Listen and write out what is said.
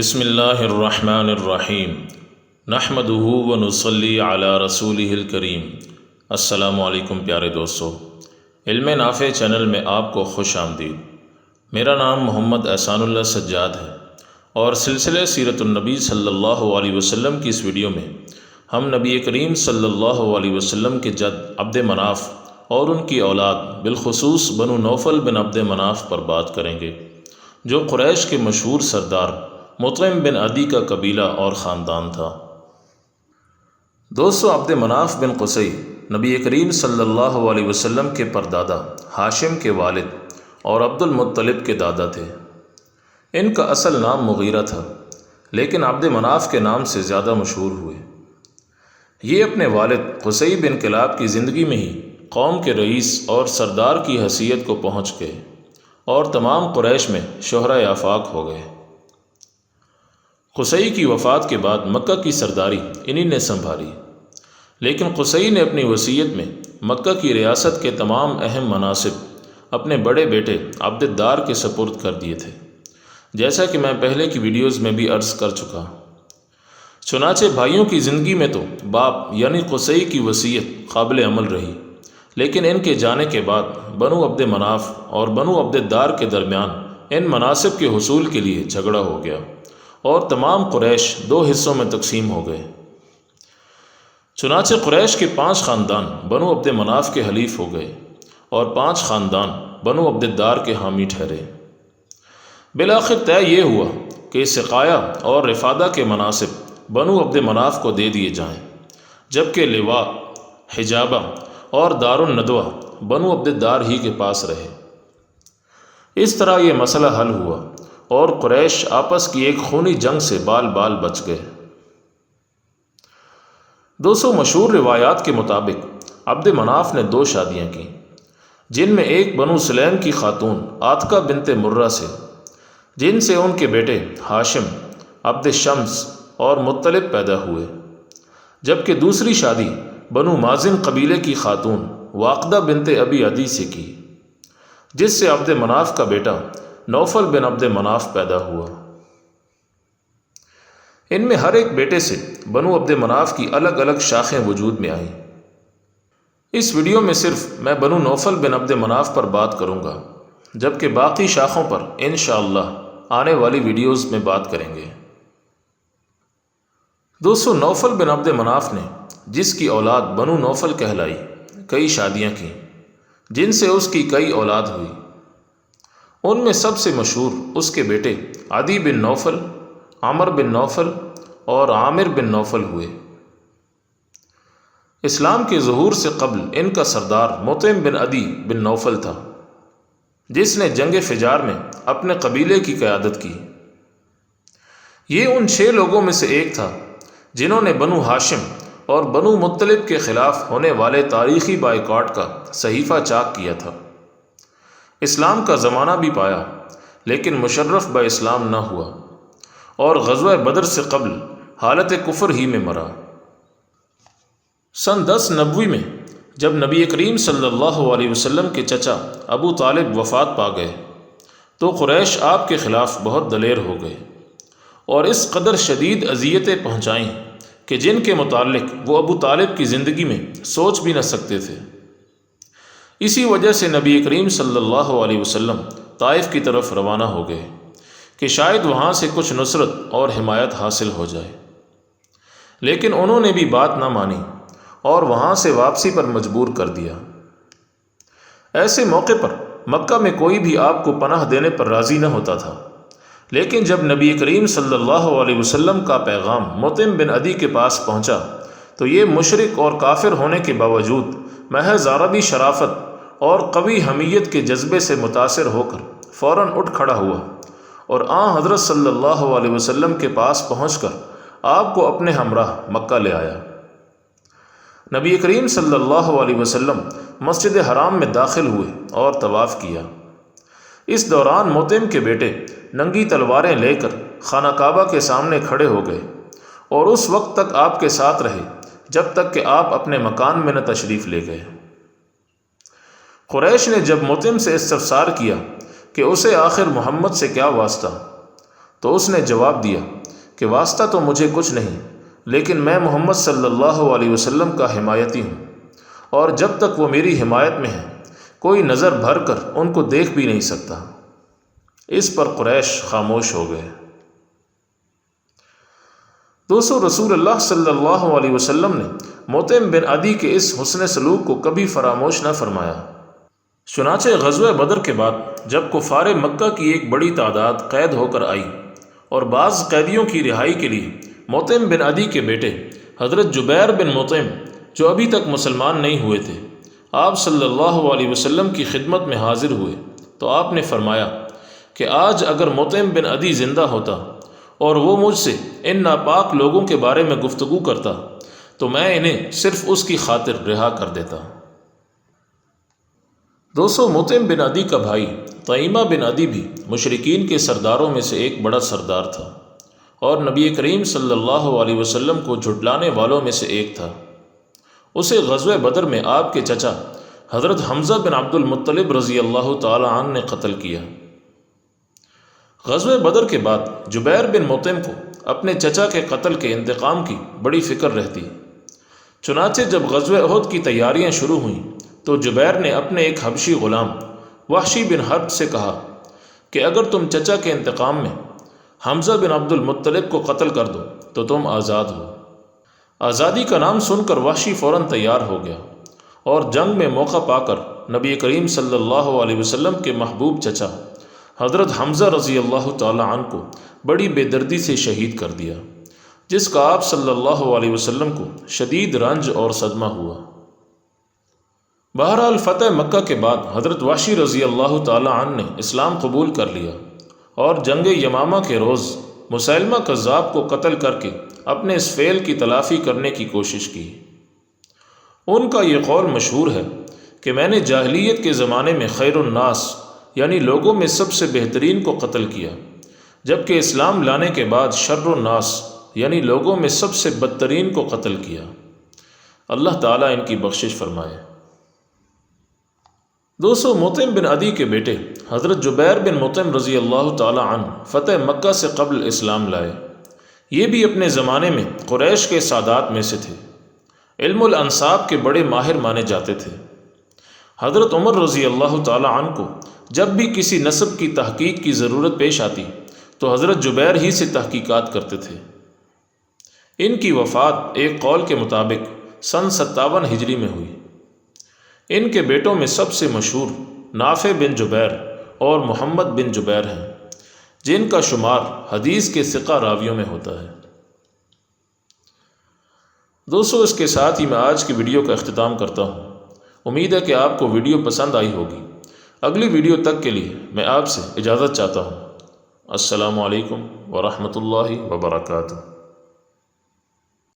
बसमीम नहमदहू व नसली अला रसूल करीम। अस्सलामुअलैकुम प्यारे दोस्तों। इल्म नाफ़ चैनल में आपको खुश आमदीद। मेरा नाम मोहम्मद एहसानुल्लाह सज्जाद है और सिलसिले सीरतुलनबी सल्लल्लाहु अलैहि वसल्लम की इस वीडियो में हम नबी करीम सल्लल्लाहु अलैहि वसल्लम के जद अब्द मनाफ़ और उनकी औलाद बिलखसूस बनु नौफल बिन अब्द मनाफ़ पर बात करेंगे, जो क़ुरैश के मशहूर सरदार मुतम बिन अदी का कबीला और ख़ानदान था। दोस्तों, अब्द मनाफ बिन कुसई नबी करीम सल्लल्लाहु अलैहि के परदादा, हाशिम के वालिद और अब्दुल के दादा थे। इनका असल नाम मुगीरा था, लेकिन अब्द मनाफ के नाम से ज़्यादा मशहूर हुए। ये अपने वालिद कुसई बिन किलाब की ज़िंदगी में ही कौम के रईस और सरदार की हसीियत को पहुँच गए और तमाम क़ुरैश में शहरा आफाक हो गए। कुसई की वफ़ात के बाद मक्का की सरदारी इन्हीं ने संभाली। लेकिन कुसई ने अपनी वसीयत में मक्का की रियासत के तमाम अहम मनासिब अपने बड़े बेटे अब्दार के सपुर्द कर दिए थे। जैसा कि मैं पहले की वीडियोज़ में भी अर्ज़ कर चुका। चुनाचे भाइयों की ज़िंदगी में तो बाप यानी कुसई की वसीयत काबिल अमल रही, लेकिन इनके जाने के बाद बनु अब्द मनाफ और बनु अब्दार के दरमियान इन मनासिब के हसूल के लिए झगड़ा हो गया। और तमाम क़ुरैश दो हिस्सों में तकसीम हो गए। चुनाचे क़ुरैश के पाँच ख़ानदान बनु अब्द मनाफ के हलीफ हो गए और पाँच ख़ानदान बनु अब्दार के हामी ठहरे। बिलाखिर तय ये हुआ कि सिकाया और रिफादा के मनासिब बनु अब्द मनाफ को दे दिए जाएँ, जबकि लिवा हिजाबा और दारुलनदवा बनु अब्दार ही के पास रहे। इस तरह ये मसला हल हुआ और क्रैश आपस की एक खूनी जंग से बाल बाल बच गए। दो सौ मशहूर रिवायात के मुताबिक, अब्द मनाफ ने दो शादियाँ की, जिनमें एक बनु सलेम की खातून आतका बिनते मुर्रा से, जिनसे उनके बेटे हाशिम, अब्द शम्स और मुतलब पैदा हुए। जबकि दूसरी शादी बनु माजिन कबीले की खातून वाकदा बिनते अबी अदी से की, जिससे अब्द मनाफ का बेटा नौफल बिन अब्द मनाफ पैदा हुआ। इनमें हर एक बेटे से बनु अब्द मनाफ की अलग अलग शाखें वजूद में आईं। इस वीडियो में सिर्फ़ मैं बनु नौफल बिन अब्द मनाफ पर बात करूँगा, जबकि बाकी शाखों पर इन आने वाली वीडियोस में बात करेंगे। दोस्तों, नौफल बिन अब्द मनाफ ने, जिसकी औलाद बनु नौफल कहलाई, कई शादियाँ की, जिनसे उसकी कई औलाद हुई। उनमें सबसे मशहूर उसके बेटे आदि बिन नौफल, आमर बिन नौफल और आमिर बिन नौफल हुए। इस्लाम के जहूर से कबल इनका सरदार मोतम बिन अदी बिन नौफल था, जिसने जंग फिजार में अपने कबीले की क़्यादत की। ये उन छः लोगों में से एक था, जिन्होंने बनु हाशिम और बनु मुतलब के ख़िलाफ़ होने वाले तारीख़ी बाइकाट का सहीफ़ा चाक किया था। इस्लाम का ज़माना भी पाया, लेकिन मुशर्रफ ब इस्लाम ना हुआ और गजवा बदर से कबल हालत कुफर ही में मरा। सन दस नबवी में जब नबी करीम सल्लल्लाहु अलैहि वसल्लम के चचा अबू तालिब वफ़ात पा गए तो क़ुरैश आपके ख़िलाफ़ बहुत दलेर हो गए और इस कदर शदीद अजियतें पहुँचाईं कि जिनके मुतालिक वो अबू तालिब की ज़िंदगी में सोच भी न सकते थे। इसी वजह से नबी करीम सल्लल्लाहु अलैहि वसल्लम ताइफ की तरफ़ रवाना हो गए कि शायद वहाँ से कुछ नुसरत और हिमायत हासिल हो जाए। लेकिन उन्होंने भी बात ना मानी और वहाँ से वापसी पर मजबूर कर दिया। ऐसे मौके पर मक्का में कोई भी आपको पनाह देने पर राज़ी न होता था। लेकिन जब नबी करीम सल्लल्लाहु अलैहि वसल्लम का पैगाम मोतिम बिन अदी के पास पहुँचा तो ये मुशरक और काफिर होने के बावजूद महज अरबी शराफत और कवि हमीयत के जज्बे से मुतासर होकर फ़ौर उठ खड़ा हुआ और आ हज़रत अलैहि वसल्लम के पास पहुंचकर आपको अपने हमराह मक्का ले आया। नबी करीम अलैहि वसल्लम मस्जिद हराम में दाखिल हुए और तवाफ़ किया। इस दौरान मोतिम के बेटे नंगी तलवारें लेकर खाना काबा के सामने खड़े हो गए और उस वक्त तक आपके साथ रहे जब तक कि आप अपने मकान में न तशरीफ़ ले गए। क़ुरैश ने जब मुतिम से इस्तफसार किया कि उसे आखिर मोहम्मद से क्या वास्ता तो उसने जवाब दिया कि वास्ता तो मुझे कुछ नहीं, लेकिन मैं मोहम्मद सल्लल्लाहु अलैहि वसल्लम का हिमायती हूँ और जब तक वो मेरी हिमायत में है, कोई नज़र भर कर उनको देख भी नहीं सकता। इस पर क्रैश खामोश हो गए दोस्तों रसूल अल्लाह सल्लल्लाहु अलैहि वसल्लम ने मोतम बिन अदी के इस हुसन सलूक को कभी फरामोश न फरमाया। चुनाचे गजव बदर के बाद जब कुफार मक्का की एक बड़ी तादाद कैद होकर आई और बाज़ कैदियों की रिहाई के लिए मोतम बिन अदी के बेटे हज़रत जुबैर बिन मोतम, जो अभी तक मुसलमान नहीं हुए थे, आप सल्लल्लाहु अलैहि की खिदमत में हाजिर हुए तो आपने फरमाया कि आज अगर मोतम बिन अदी ज़िंदा होता और वो मुझसे इन नापाक लोगों के बारे में गुफ्तु करता तो मैं इन्हें सिर्फ़ उसकी खातिर रिहा कर देता। दोस्तों, मोतम बिन अदी का भाई, तईमा बिन अदी भी मुशरकिन के सरदारों में से एक बड़ा सरदार था और नबी करीम अलैहि वसल्लम को झुटलाने वालों में से एक था। उसे गजव बदर में आपके चचा हज़रत हमज़ा बिन अब्दुल मुत्तलिब रज़ी अल्लाह तन ने कत्ल किया। गजव बदर के बाद जुबैर बिन मोतम को अपने चचा के कत्ल के इंतकाम की बड़ी फ़िक्र रहती। चुनाचे जब गजव अहद की तैयारियाँ शुरू हुईं तो जुबैर ने अपने एक हबशी ग़ुलाम, वहशी बिन हर्ब से कहा कि अगर तुम चचा के इंतकाम में हमज़ा बिन अब्दुल मुत्तलिब को कत्ल कर दो तो तुम आज़ाद हो। आज़ादी का नाम सुनकर वाशी फ़ौर तैयार हो गया और जंग में मौका पाकर नबी करीम सल्लल्लाहु अलैहि वसल्लम के महबूब चचा, हज़रत हमज़ा रज़ी अल्लाह तन को बड़ी बेदर्दी से शहीद कर दिया, जिसका आप सल्लल्लाहु अलैहि वसल्लम को शदीद रंज और सदमा हुआ। बहरहाल फ़तेह मक्का के बाद हज़रत वाशी रज़ी अल्लाह तन ने इस्लाम कबूल कर लिया और जंग यमामा के रोज़ मुसलमा कज़ाब को कत्ल करके अपने इस फेल की तलाफ़ी करने की कोशिश की। उनका ये कौल मशहूर है कि मैंने जाहलीत के ज़माने में खैरनास यानी लोगों में सबसे बेहतरीन को कत्ल किया, जबकि इस्लाम लाने के बाद शर्रनास यानी लोगों में सबसे बदतरीन को कत्ल किया। अल्लाह ताला इनकी बख्शिश फरमाए। दोस्तों, मोतम बिन अदी के बेटे, हज़रत जुबैर बिन मोतम रज़ी अल्लाह तन फ़तेह मक्का से कबल इस्लाम लाए। ये भी अपने ज़माने में क़ुरैश के सादात में से थे। इल्मसाब के बड़े माहिर माने जाते थे। हज़रत उमर रज़ी अल्लाह तन को जब भी किसी नस्ब की तहकीक की ज़रूरत पेश आती तो हज़रत जुबैर ही से तहकीकात करते थे। इनकी वफ़ात एक कौल के मुताबिक सन सत्तावन हिजरी में हुई। इनके बेटों में सबसे मशहूर नाफ़े बिन जुबैर और मोहम्मद बिन जुबैर हैं, जिनका शुमार हदीस के सिक्का रावियों में होता है। दोस्तों, इसके साथ ही मैं आज की वीडियो का अख्ताम करता हूँ। उम्मीद है कि आपको वीडियो पसंद आई होगी। अगली वीडियो तक के लिए मैं आपसे इजाज़त चाहता हूँ। असलकम वरहमल वर्का